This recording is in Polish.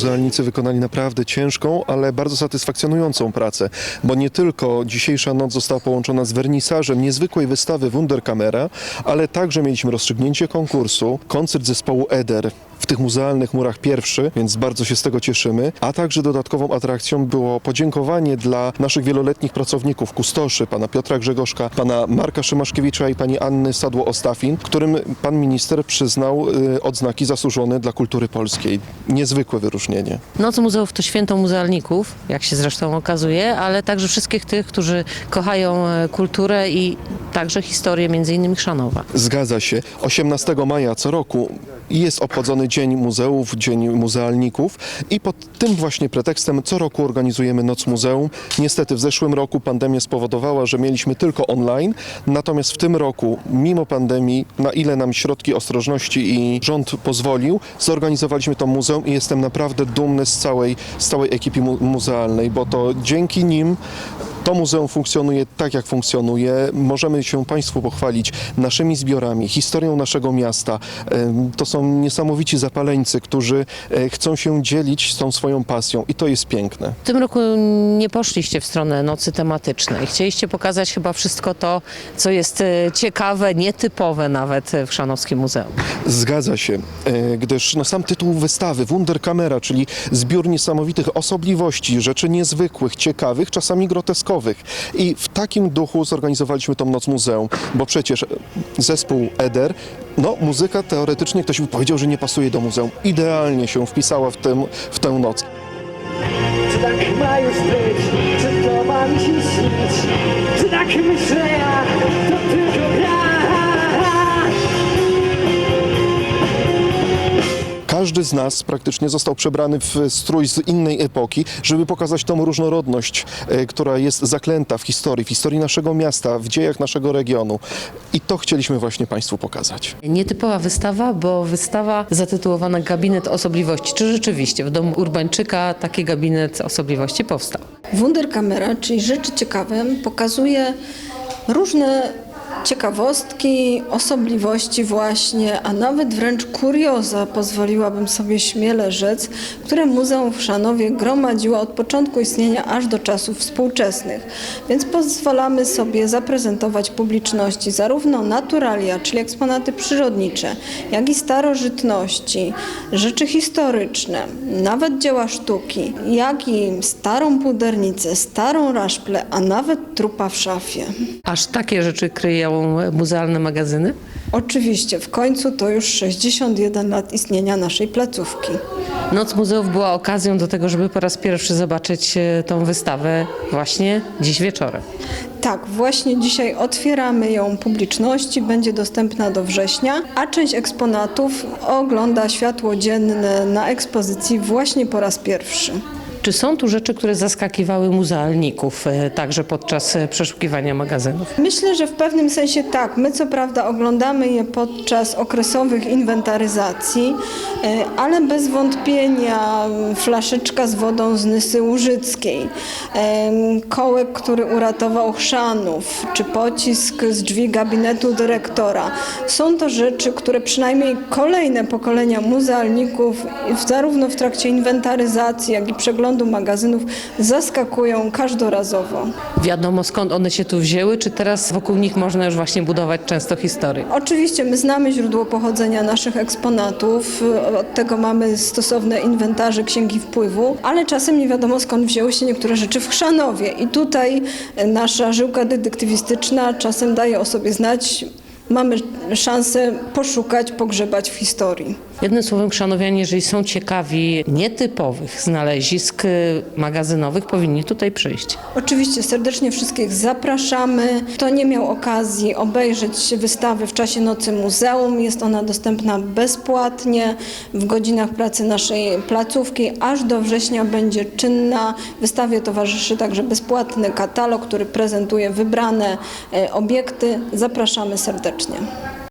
pracownicy wykonali naprawdę ciężką, ale bardzo satysfakcjonującą pracę, bo nie tylko dzisiejsza noc została połączona z wernisażem niezwykłej wystawy Wunderkamera, ale także mieliśmy rozstrzygnięcie konkursu, koncert zespołu Eder w tych muzealnych murach pierwszy, więc bardzo się z tego cieszymy, a także dodatkową atrakcją było podziękowanie dla naszych wieloletnich pracowników, kustoszy, pana Piotra Grzegorzka, pana Marka Szymaszkiewicza i pani Anny Sadło-Ostafin, którym pan minister przyznał y, odznaki zasłużone dla kultury polskiej. Niezwykłe wyróżnienie. Noc Muzeów to święto muzealników, jak się zresztą okazuje, ale także wszystkich tych, którzy kochają e, kulturę i także historię między innymi Chrzanowa. Zgadza się. 18 maja co roku jest obchodzony Dzień Muzeów, Dzień Muzealników i pod tym właśnie pretekstem co roku organizujemy Noc Muzeum. Niestety w zeszłym roku pandemia spowodowała, że mieliśmy tylko online, natomiast w tym roku, mimo pandemii, na ile nam środki ostrożności i rząd pozwolił, zorganizowaliśmy to muzeum i jestem naprawdę dumny z całej, z całej ekipy mu- muzealnej, bo to dzięki nim to muzeum funkcjonuje tak, jak funkcjonuje. Możemy się Państwu pochwalić naszymi zbiorami, historią naszego miasta. To są niesamowici zapaleńcy, którzy e, chcą się dzielić z tą swoją pasją i to jest piękne. W tym roku nie poszliście w stronę nocy tematycznej. Chcieliście pokazać chyba wszystko to, co jest e, ciekawe, nietypowe nawet w Chrzanowskim Muzeum. Zgadza się, e, gdyż no, sam tytuł wystawy Wunderkamera, czyli zbiór niesamowitych osobliwości, rzeczy niezwykłych, ciekawych, czasami groteskowych. I w takim duchu zorganizowaliśmy tą Noc Muzeum, bo przecież zespół Eder, no muzyka teoretycznie ktoś by powiedział, że nie pasuje do muzeum. Idealnie się wpisała w, tym, w tę noc. Czy tak ma już być? Czy to ma mi się śnić? Czy tak myślę ja? To tylko Każdy z nas praktycznie został przebrany w strój z innej epoki, żeby pokazać tą różnorodność, e, która jest zaklęta w historii, w historii naszego miasta, w dziejach naszego regionu. I to chcieliśmy właśnie Państwu pokazać. Nietypowa wystawa, bo wystawa zatytułowana Gabinet Osobliwości. Czy rzeczywiście w domu Urbańczyka taki gabinet osobliwości powstał? Wunderkamera, czyli rzeczy ciekawe, pokazuje różne ciekawostki, osobliwości właśnie, a nawet wręcz kurioza, pozwoliłabym sobie śmiele rzec, które Muzeum w Szanowie gromadziło od początku istnienia aż do czasów współczesnych. Więc pozwalamy sobie zaprezentować publiczności zarówno naturalia, czyli eksponaty przyrodnicze, jak i starożytności, rzeczy historyczne, nawet dzieła sztuki, jak i starą pudernicę, starą raszplę, a nawet trupa w szafie. Aż takie rzeczy kryją muzealne magazyny? Oczywiście, w końcu to już 61 lat istnienia naszej placówki. Noc Muzeów była okazją do tego, żeby po raz pierwszy zobaczyć e, tą wystawę właśnie dziś wieczorem. Tak, właśnie dzisiaj otwieramy ją publiczności, będzie dostępna do września, a część eksponatów ogląda światło dzienne na ekspozycji właśnie po raz pierwszy. Czy są tu rzeczy, które zaskakiwały muzealników e, także podczas e, przeszukiwania magazynów? Myślę, że w pewnym sensie tak. My co prawda oglądamy je podczas okresowych inwentaryzacji, e, ale bez wątpienia flaszeczka z wodą z Nysy Łużyckiej, kołek, który uratował Chrzanów, czy pocisk z drzwi gabinetu dyrektora. Są to rzeczy, które przynajmniej kolejne pokolenia muzealników zarówno w trakcie inwentaryzacji, jak i przeglądu magazynów zaskakują każdorazowo. Wiadomo skąd one się tu wzięły, czy teraz wokół nich można już właśnie budować często historię? Oczywiście my znamy źródło pochodzenia naszych eksponatów, od tego mamy stosowne inwentarze księgi wpływu, ale czasem nie wiadomo skąd wzięły się niektóre rzeczy w Chrzanowie i tutaj nasza żyłka detektywistyczna czasem daje o sobie znać. Mamy szansę poszukać, pogrzebać w historii. Jednym słowem, szanowianie, jeżeli są ciekawi nietypowych znalezisk e, magazynowych, powinni tutaj przyjść. Oczywiście serdecznie wszystkich zapraszamy. Kto nie miał okazji obejrzeć wystawy w czasie Nocy Muzeum, jest ona dostępna bezpłatnie w godzinach pracy naszej placówki. Aż do września będzie czynna. Wystawie towarzyszy także bezpłatny katalog, który prezentuje wybrane e, obiekty. Zapraszamy serdecznie.